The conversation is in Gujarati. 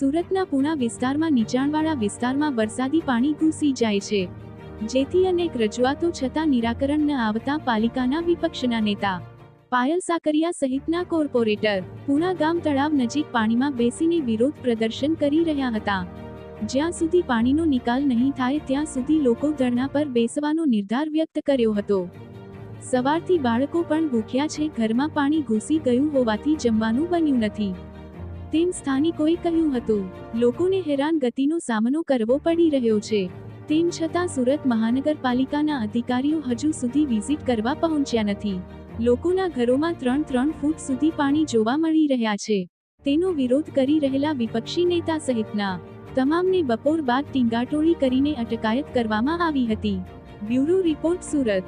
સુરતના પૂણા વિસ્તારમાં નીચાણવાળા વિસ્તારમાં વરસાદી પાણી ઘૂસી જાય છે. જેથી અનેક રજૂઆતો છતાં નિરાકરણ ન આવતા પાલિકાના વિપક્ષના નેતા પાયલ સાકરિયા સહિતના કોર્પોરેટર પુણા ગામ તળાવ નજીક પાણીમાં બેસીને વિરોધ પ્રદર્શન કરી રહ્યા હતા. જ્યાં સુધી પાણીનો નિકાલ નહીં થાય ત્યાં સુધી લોકો ધરણા પર બેસવાનો નિર્ધાર વ્યક્ત કર્યો હતો. સવારથી બાળકો પણ ભૂખ્યા છે, ઘરમાં પાણી ઘૂસી ગયું હોવાથી જમવાનું બન્યું નથી. તેમ સ્થાનિકોએ કહ્યું હતું, લોકોને હેરાન ગતિનો સામનો કરવો પડી રહ્યો છે. તેમ છતાં સુરત મહાનગરપાલિકાના અધિકારીઓ હજુ સુધી વિઝિટ કરવા પહોંચ્યા નથી. લોકોના ઘરોમાં ત્રણ ત્રણ ફૂટ સુધી પાણી જોવા મળી રહ્યા છે. તેનો વિરોધ કરી રહેલા વિપક્ષી નેતા સહિતના તમામને બપોર બાદ ટીંગાટોળી કરીને અટકાયત કરવામાં આવી હતી. Bureau report Surat.